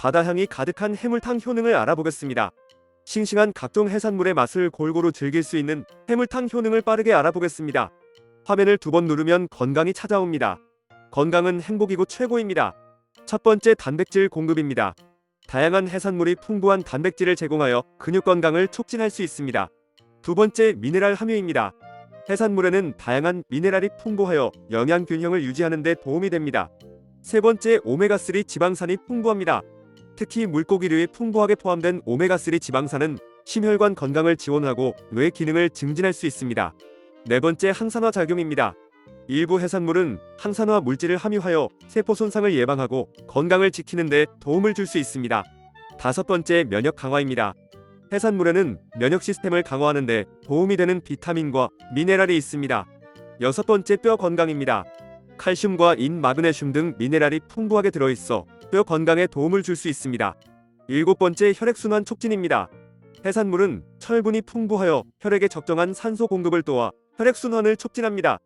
바다향이 가득한 해물탕 효능을 알아보겠습니다. 싱싱한 각종 해산물의 맛을 골고루 즐길 수 있는 해물탕 효능을 빠르게 알아보겠습니다. 화면을 두 번 누르면 건강이 찾아옵니다. 건강은 행복이고 최고입니다. 첫 번째 단백질 공급입니다. 다양한 해산물이 풍부한 단백질을 제공하여 근육 건강을 촉진할 수 있습니다. 두 번째 미네랄 함유입니다. 해산물에는 다양한 미네랄이 풍부하여 영양 균형을 유지하는 데 도움이 됩니다. 세 번째 오메가3 지방산이 풍부합니다. 특히 물고기류에 풍부하게 포함된 오메가3 지방산은 심혈관 건강을 지원하고 뇌 기능을 증진할 수 있습니다. 네 번째 항산화 작용입니다. 일부 해산물은 항산화 물질을 함유하여 세포 손상을 예방하고 건강을 지키는 데 도움을 줄 수 있습니다. 다섯 번째 면역 강화입니다. 해산물에는 면역 시스템을 강화하는 데 도움이 되는 비타민과 미네랄이 있습니다. 여섯 번째 뼈 건강입니다. 칼슘과 인, 마그네슘 등 미네랄이 풍부하게 들어있어 뼈 건강에 도움을 줄 수 있습니다. 일곱 번째 혈액순환 촉진입니다. 해산물은 철분이 풍부하여 혈액에 적정한 산소 공급을 도와 혈액순환을 촉진합니다.